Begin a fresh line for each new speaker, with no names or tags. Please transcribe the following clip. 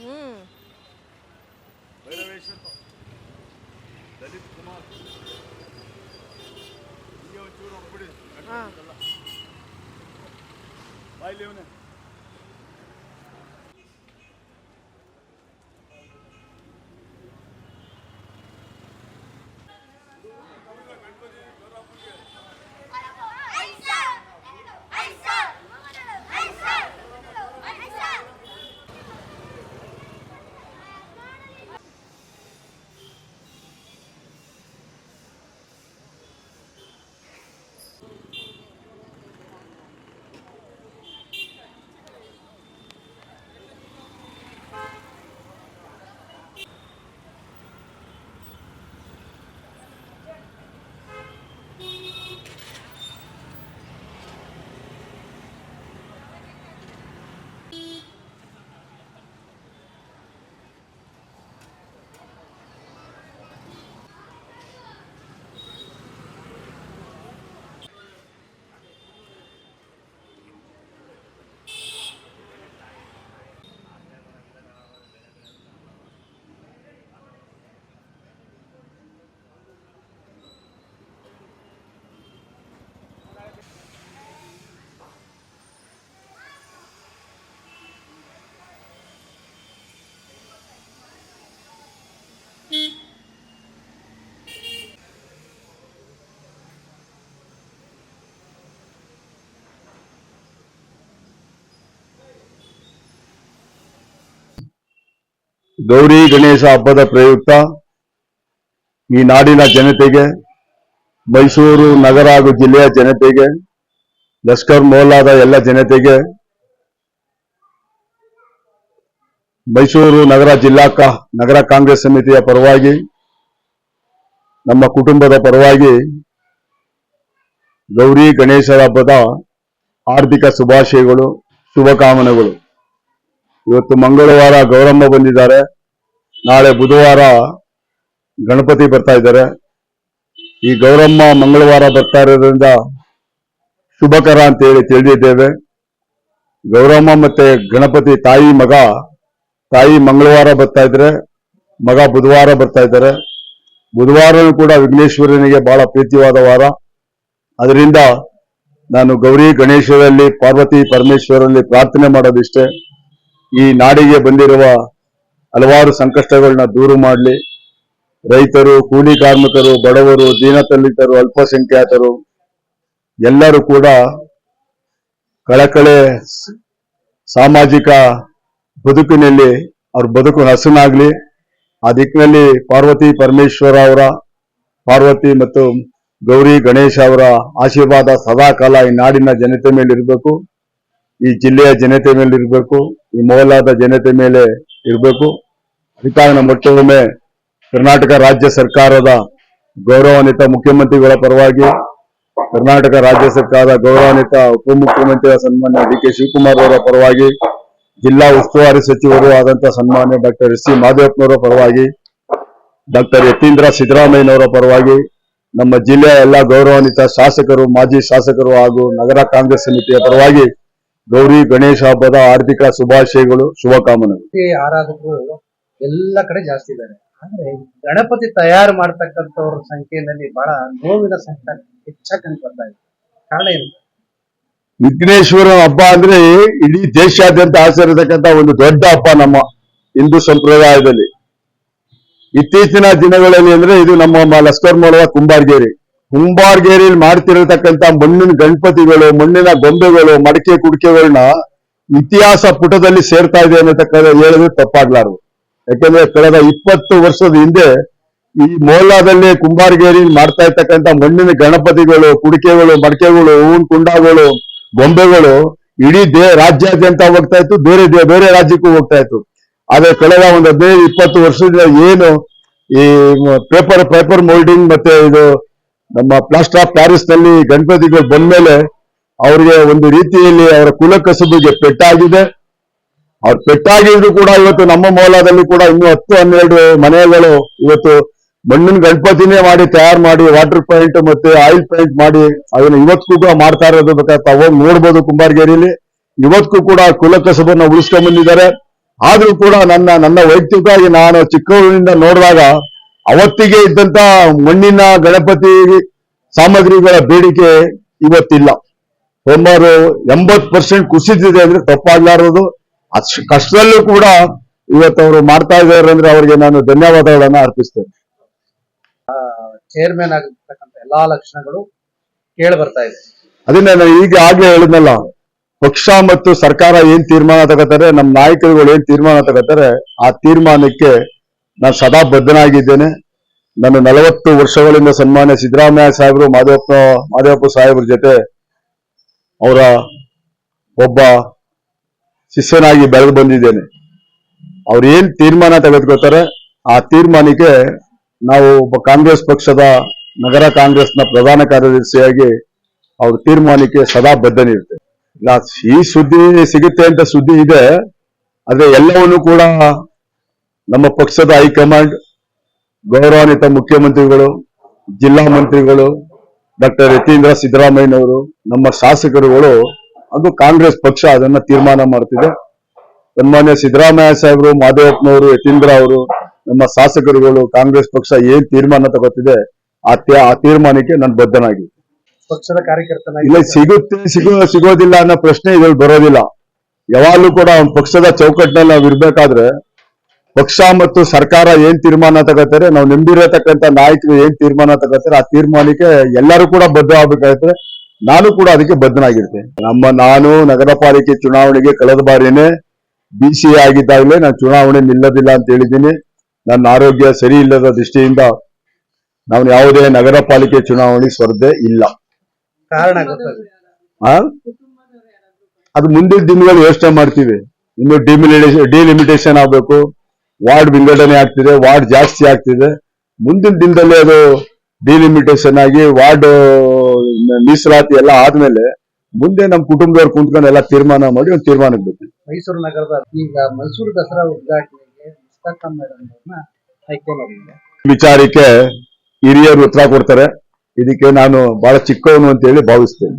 ಹ್ಮ್.
ಭೈರವೇಶ್ವರ ದಲಿತ್ ಕುಮಾರ್. ಹಿಂಗೆ ಒಂಚೂರು ಹೊಡ್ಬಿಡಿ
ಹಾ.
ಬಾಯ್ಲಿ ಇವನೇ
ಗೌರಿ ಗಣೇಶ ಹಬ್ಬದ ಪ್ರಯುಕ್ತ ಈ ನಾಡಿನ ಜನತೆಗೆ, ಮೈಸೂರು ನಗರ ಹಾಗೂ ಜಿಲ್ಲೆಯ ಜನತೆಗೆ, ಲಷ್ಕರ್ ಮೋಲಾದ ಎಲ್ಲ ಜನತೆಗೆ, ಮೈಸೂರು ನಗರ ಜಿಲ್ಲಾ ಕಾ- ನಗರ ಕಾಂಗ್ರೆಸ್ ಸಮಿತಿಯ ಪರವಾಗಿ, ನಮ್ಮ ಕುಟುಂಬದ ಪರವಾಗಿ ಗೌರಿ ಗಣೇಶರ ಹಬ್ಬದ ಆರ್ಥಿಕ ಶುಭಾಶಯಗಳು ಶುಭಕಾಮನೆಗಳು ಇವತ್ತು ಮಂಗಳವಾರ ಗೌರಮ್ಮ ಬಂದಿದ್ದಾರೆ. ನಾಳೆ ಬುಧವಾರ ಗಣಪತಿ ಬರ್ತಾ ಇದ್ದಾರೆ. ಈ ಗೌರಮ್ಮ ಮಂಗಳವಾರ ಬರ್ತಾ ಇರೋದ್ರಿಂದ ಶುಭಕರ ಅಂತ ಹೇಳಿ ತಿಳಿದಿದ್ದೇವೆ. ಗೌರಮ್ಮ ಮತ್ತೆ ಗಣಪತಿ ತಾಯಿ ಮಗ, ತಾಯಿ ಮಂಗಳವಾರ ಬರ್ತಾ ಇದ್ರೆ, ಮಗ ಬುಧವಾರ ಬರ್ತಾ ಇದ್ದಾರೆ. ಬುಧವಾರನೂ ಕೂಡ ವಿಘ್ನೇಶ್ವರನಿಗೆ ಬಹಳ ಪ್ರೀತಿವಾದ ವಾರ. ಅದರಿಂದ ನಾನು ಗೌರಿ ಗಣೇಶರಲ್ಲಿ, ಪಾರ್ವತಿ ಪರಮೇಶ್ವರಲ್ಲಿ ಪ್ರಾರ್ಥನೆ ಮಾಡೋದಿಷ್ಟೇ. ಈ ನಾಡಿಗೆ ಬಂದಿರುವ ಹಲವಾರು ಸಂಕಷ್ಟಗಳನ್ನ ದೂರು ಮಾಡಲಿ. ರೈತರು, ಕೂಲಿ ಕಾರ್ಮಿಕರು, ಬಡವರು ದೀನದಲಿತರು ಅಲ್ಪಸಂಖ್ಯಾತರು, ಎಲ್ಲರೂ ಕೂಡ ಕಳಕಳೆ ಸಾಮಾಜಿಕ ಬದುಕಿನಲ್ಲಿ ಅವ್ರ ಬದುಕು ಹಸನಾಗ್ಲಿ. ಆ ದಿಕ್ಕಿನಲ್ಲಿ ಪಾರ್ವತಿ ಪರಮೇಶ್ವರ ಅವರ, ಪಾರ್ವತಿ ಮತ್ತು ಗೌರಿ ಗಣೇಶ ಅವರ ಆಶೀರ್ವಾದ ಸದಾಕಾಲ ಈ ನಾಡಿನ ಜನತೆ ಮೇಲೆ ಇರಬೇಕು ಈ ಜಿಲ್ಲೆಯ ಜನತೆ ಮೇಲೆ ಇರಬೇಕು, ಈ ಮೌಲಾದ ಜನತೆ ಮೇಲೆ ಇರಬೇಕು. ಅದಕ್ಕಾಗಿ ನಮ್ಮ ಮತ್ತೊಮ್ಮೆ ಕರ್ನಾಟಕ ರಾಜ್ಯ ಸರ್ಕಾರದ ಗೌರವಾನ್ವಿತ ಮುಖ್ಯಮಂತ್ರಿಗಳ ಪರವಾಗಿ, ಕರ್ನಾಟಕ ರಾಜ್ಯ ಸರ್ಕಾರದ ಗೌರವಾನ್ವಿತ ಉಪಮುಖ್ಯಮಂತ್ರಿಗಳ ಸನ್ಮಾನ್ಯ ಡಿ ಕೆ ಶಿವಕುಮಾರ್ ಅವರ ಪರವಾಗಿ, ಜಿಲ್ಲಾ ಉಸ್ತುವಾರಿ ಸಚಿವರು ಆದಂತಹ ಸನ್ಮಾನ್ಯ ಡಾಕ್ಟರ್ ಎಸ್ ಸಿ ಮಾದೇವಪ್ಪನವರ ಪರವಾಗಿ, ಡಾಕ್ಟರ್ ಯತೀಂದ್ರ ಸಿದ್ದರಾಮಯ್ಯನವರ ಪರವಾಗಿ, ನಮ್ಮ ಜಿಲ್ಲೆಯ ಎಲ್ಲ ಗೌರವಾನ್ವಿತ ಶಾಸಕರು, ಮಾಜಿ ಶಾಸಕರು ಹಾಗೂ ನಗರ ಕಾಂಗ್ರೆಸ್ ಸಮಿತಿಯ ಪರವಾಗಿ ಗೌರಿ ಗಣೇಶ ಹಬ್ಬದ ಆರ್ಥಿಕ ಶುಭಾಶಯಗಳು ಶುಭಕಾಮನೆಗಳು.
ಆರಾಧಕರು ಎಲ್ಲ ಕಡೆ ಜಾಸ್ತಿ ಇದ್ದಾರೆ. ಅಂದ್ರೆ ಗಣಪತಿ ತಯಾರು ಮಾಡ್ತಕ್ಕಂಥವ್ರ ಸಂಖ್ಯೆಯಲ್ಲಿ ಬಹಳ ನೋವಿನ ಸಂಖ್ಯೆ ಹೆಚ್ಚಾಗಿ ಬರ್ತಾ ಇದೆ. ಕಾರಣ ಏನು?
ವಿಘ್ನೇಶ್ವರ ಹಬ್ಬ ಅಂದ್ರೆ ಇಡೀ ದೇಶಾದ್ಯಂತ ಆಚರಿಸತಕ್ಕಂತ ಒಂದು ದೊಡ್ಡ ಹಬ್ಬ ನಮ್ಮ ಹಿಂದೂ ಸಂಪ್ರದಾಯದಲ್ಲಿ. ಇತ್ತೀಚಿನ ದಿನಗಳಲ್ಲಿ ಅಂದ್ರೆ ಇದು ನಮ್ಮ ಲಸ್ಕರ್ ಮಾಡುವ ಕುಂಬಾರ್ಗೇರಿ. ಕುಂಬಾರ್ಗೇರಿಯಲ್ಲಿ ಮಾಡ್ತಿರತಕ್ಕಂತ ಮಣ್ಣಿನ ಗಣಪತಿಗಳು, ಮಣ್ಣಿನ ಗೊಂಬೆಗಳು, ಮಡಿಕೆ ಕುಡಿಕೆಗಳನ್ನ ಇತಿಹಾಸ ಪುಟದಲ್ಲಿ ಸೇರ್ತಾ ಇದೆ ಅನ್ನತಕ್ಕಂಥ ಹೇಳಿದ್ರೆ ತಪ್ಪಾಗ್ಲಾರ್ದು. ಯಾಕಂದ್ರೆ ಕಳೆದ ಇಪ್ಪತ್ತು ವರ್ಷದ ಹಿಂದೆ ಈ ಮೋಲಾದಲ್ಲಿ ಕುಂಬಾರ್ಗೇರಿ ಮಾಡ್ತಾ ಇರ್ತಕ್ಕಂಥ ಮಣ್ಣಿನ ಗಣಪತಿಗಳು, ಕುಡಿಕೆಗಳು, ಮಡಿಕೆಗಳು, ಹೂವಿನ ಕುಂಡಗಳು, ಗೊಂಬೆಗಳು ಇಡೀ ದೇ, ರಾಜ್ಯಾದ್ಯಂತ ಹೋಗ್ತಾ ಇತ್ತು, ಬೇರೆ ಬೇರೆ ರಾಜ್ಯಕ್ಕೂ ಹೋಗ್ತಾ ಇತ್ತು. ಆದ್ರೆ ಕಳೆದ ಒಂದು ಹದಿನೈದು, ಇಪ್ಪತ್ತು ವರ್ಷದಿಂದ ಏನು ಈ ಪೇಪರ್ ಪೇಪರ್ ಮೋಲ್ಡಿಂಗ್ ಮತ್ತೆ ಇದು ನಮ್ಮ ಪ್ಲಾಸ್ಟರ್ ಆಫ್ ಪ್ಯಾರಿಸ್ನಲ್ಲಿ ಗಣಪತಿಗಳು ಬಂದ ಮೇಲೆ ಅವರಿಗೆ ಒಂದು ರೀತಿಯಲ್ಲಿ ಅವರ ಕುಲ ಕಸಬಿಗೆ ಪೆಟ್ಟಾಗಿದೆ. ಅವ್ರ ಪೆಟ್ಟಾಗಿದ್ರು ಕೂಡ ಇವತ್ತು ನಮ್ಮ ಮೌಲಾದಲ್ಲಿ ಕೂಡ ಇನ್ನು ಹತ್ತು ಹನ್ನೆರಡು ಮನೆಗಳು ಇವತ್ತು ಮಣ್ಣಿನ ಗಣಪತಿನೇ ಮಾಡಿ ತಯಾರು ಮಾಡಿ ವಾಟರ್ ಪೈಂಟ್ ಮತ್ತೆ ಆಯಿಲ್ ಪೈಂಟ್ ಮಾಡಿ ಅದನ್ನ ಇವತ್ತಿಗೂ ಕೂಡ ಮಾಡ್ತಾ ಇರೋದು ಬೇಕಾದ್ರೆ ತಾವು ಹೋಗಿ ನೋಡ್ಬೋದು ಕುಂಬಾರಗೇರಿಯಲ್ಲಿ. ಇವತ್ತಿಗೂ ಕೂಡ ಕುಲ ಕಸಬನ್ನ ಉಳಿಸ್ಕೊಂಡ್ ಬಂದಿದ್ದಾರೆ. ಆದ್ರೂ ಕೂಡ ನನ್ನ ನನ್ನ ವೈಯಕ್ತಿಕವಾಗಿ ನಾನು ಚಿಕ್ಕವರಿಂದ ನೋಡಿದಾಗ ಅವತ್ತಿಗೆ ಇದ್ದಂತ ಮಣ್ಣಿನ ಗಣಪತಿ ಸಾಮಗ್ರಿಗಳ ಬೇಡಿಕೆ ಇವತ್ತಿಲ್ಲ. ಸುಮಾರು ಎಂಬತ್ ಪರ್ಸೆಂಟ್ ಕುಸಿದಿದೆ ಅಂದ್ರೆ ತಪ್ಪಾಗ್ಲಾರದು. ಅಷ್ಟು ಕಷ್ಟದಲ್ಲೂ ಕೂಡ ಇವತ್ತು ಅವರು ಮಾಡ್ತಾ ಇದ್ದಾರೆ ಅಂದ್ರೆ ಅವರಿಗೆ ನಾನು ಧನ್ಯವಾದಗಳನ್ನ ಅರ್ಪಿಸ್ತೇನೆ.
ಚೇರ್ಮನ್ ಆಗಿರ್ತಕ್ಕಂಥ ಎಲ್ಲಾ ಲಕ್ಷಣಗಳು ಕೇಳಿ ಬರ್ತಾ ಇದೆ.
ಅದನ್ನ ನಾನು ಈಗ ಹಾಗೆ ಹೇಳಿದ್ನಲ್ಲ ಪಕ್ಷ ಮತ್ತು ಸರ್ಕಾರ ಏನ್ ತೀರ್ಮಾನ ತಗೋತಾರೆ ನಮ್ಮ ನಾಯಕರುಗಳು ಏನ್ ತೀರ್ಮಾನ ತಗೋತಾರೆ ಆ ತೀರ್ಮಾನಕ್ಕೆ ನಾನು ಸದಾ ಬದ್ಧನಾಗಿದ್ದೇನೆ. ನಾನು ನಲವತ್ತು ವರ್ಷಗಳಿಂದ ಸನ್ಮಾನ್ಯ ಸಿದ್ದರಾಮಯ್ಯ ಸಾಹೇಬರು, ಮಾದೇವಪ್ಪ ಮಾದೇವಪ್ಪ ಸಾಹೇಬ್ರ ಜೊತೆ ಅವರ ಒಬ್ಬ ಶಿಷ್ಯನಾಗಿ ಬೆಳೆದು ಬಂದಿದ್ದೇನೆ. ಅವ್ರು ಏನ್ ತೀರ್ಮಾನ ತೆಗೆದುಕೊಳ್ತಾರೆ, ಆ ತೀರ್ಮಾನಕ್ಕೆ ನಾವು ಒಬ್ಬ ಕಾಂಗ್ರೆಸ್ ಪಕ್ಷದ, ನಗರ ಕಾಂಗ್ರೆಸ್ನ ಪ್ರಧಾನ ಕಾರ್ಯದರ್ಶಿಯಾಗಿ ಅವ್ರ ತೀರ್ಮಾನಕ್ಕೆ ಸದಾ ಬದ್ಧನಿರುತ್ತೆ. ಈ ಸುದ್ದಿ ಸಿಗುತ್ತೆ ಅಂತ ಸುದ್ದಿ ಇದೆ, ಆದ್ರೆ ಎಲ್ಲವನ್ನು ಕೂಡ ನಮ್ಮ ಪಕ್ಷದ ಹೈಕಮಾಂಡ್ ಗೌರವಾನ್ವಿತ ಮುಖ್ಯಮಂತ್ರಿಗಳು ಜಿಲ್ಲಾ ಮಂತ್ರಿಗಳು ಡಾಕ್ಟರ್ ಯತೀಂದ್ರ ಸಿದ್ದರಾಮಯ್ಯನವರು ನಮ್ಮ ಶಾಸಕರುಗಳು ಅದು ಕಾಂಗ್ರೆಸ್ ಪಕ್ಷ ಅದನ್ನ ತೀರ್ಮಾನ ಮಾಡ್ತಿದೆ. ಸನ್ಮಾನ್ಯ ಸಿದ್ದರಾಮಯ್ಯ ಸಾಹೇಬರು ಮಾದೇವಪ್ಪನವರು ಯತೀಂದ್ರ ಅವರು ನಮ್ಮ ಶಾಸಕರುಗಳು ಕಾಂಗ್ರೆಸ್ ಪಕ್ಷ ಏನ್ ತೀರ್ಮಾನ ತಗೋತಿದೆ ಆ ತೀರ್ಮಾನಕ್ಕೆ ನಾನು ಬದ್ಧನಾಗಿ.
ಪಕ್ಷದ ಕಾರ್ಯಕರ್ತನ
ಇಲ್ಲ ಸಿಗುತ್ತೆ ಸಿಗೋ ಸಿಗೋದಿಲ್ಲ ಅನ್ನೋ ಪ್ರಶ್ನೆ ಇದ್ರಲ್ಲಿ ಬರೋದಿಲ್ಲ. ಯಾವಾಗ್ಲೂ ಕೂಡ ಪಕ್ಷದ ಚೌಕಟ್ಟಿನಲ್ಲಿ ನಾವು ಇರ್ಬೇಕಾದ್ರೆ ಪಕ್ಷ ಮತ್ತು ಸರ್ಕಾರ ಏನ್ ತೀರ್ಮಾನ ತಗೋತಾರೆ ನಾವು ನಂಬಿರತಕ್ಕಂಥ ನಾಯಕರು ಏನ್ ತೀರ್ಮಾನ ತಗೋತಾರೆ ಆ ತೀರ್ಮಾನಕ್ಕೆ ಎಲ್ಲರೂ ಕೂಡ ಬದ್ಧ ಆಗ್ಬೇಕಾಗುತ್ತೆ ನಾನು ಕೂಡ ಅದಕ್ಕೆ ಬದ್ಧನಾಗಿರ್ತೇನೆ. ನಮ್ಮ ನಾನು ನಗರ ಪಾಲಿಕೆ ಚುನಾವಣೆಗೆ ಕಳೆದ ಬಾರಿನೇ ಬಿ ಸಿ ಆಗಿದ್ದಾಗಲೇ ನಾನು ಚುನಾವಣೆ ನಿಲ್ಲದಿಲ್ಲ ಅಂತ ಹೇಳಿದ್ದೀನಿ. ನನ್ನ ಆರೋಗ್ಯ ಸರಿ ಇಲ್ಲದ ದೃಷ್ಟಿಯಿಂದ ನಾನು ಯಾವುದೇ ನಗರ ಪಾಲಿಕೆ ಚುನಾವಣೆ ಸ್ಪರ್ಧೆ ಇಲ್ಲ.
ಕಾರಣ?
ಅದು ಮುಂದಿನ ದಿನಗಳು ಯೋಚನೆ ಮಾಡ್ತೀವಿ. ಇನ್ನು ಡಿಮಿಲಿಟೇಷನ್ ಡಿಲಿಮಿಟೇಷನ್ ಆಗ್ಬೇಕು. ವಾರ್ಡ್ ವಿಂಗಡಣೆ ಆಗ್ತಿದೆ ವಾರ್ಡ್ ಜಾಸ್ತಿ ಆಗ್ತಿದೆ. ಮುಂದಿನ ದಿನದಲ್ಲಿ ಅದು ಡಿಲಿಮಿಟೇಷನ್ ಆಗಿ ವಾರ್ಡ್ ಮೀಸಲಾತಿ ಎಲ್ಲ ಆದ್ಮೇಲೆ ಮುಂದೆ ನಮ್ಮ ಕುಟುಂಬದವ್ರು ಕುಂತ್ಕೊಂಡು ಎಲ್ಲ ತೀರ್ಮಾನ ಮಾಡಿ ಒಂದು ತೀರ್ಮಾನಕ್ಕೆ ಬರ್ತೀವಿ.
ಮೈಸೂರು ನಗರದ ಈಗ ಮೈಸೂರು ದಸರಾ ಉದ್ಘಾಟನೆಗೆ
ವಿಚಾರಕ್ಕೆ ಹಿರಿಯರು ಉತ್ತರ ಕೊಡ್ತಾರೆ. ಇದಕ್ಕೆ ನಾನು ಬಹಳ ಚಿಕ್ಕವನು ಅಂತ ಹೇಳಿ ಭಾವಿಸ್ತೇನೆ.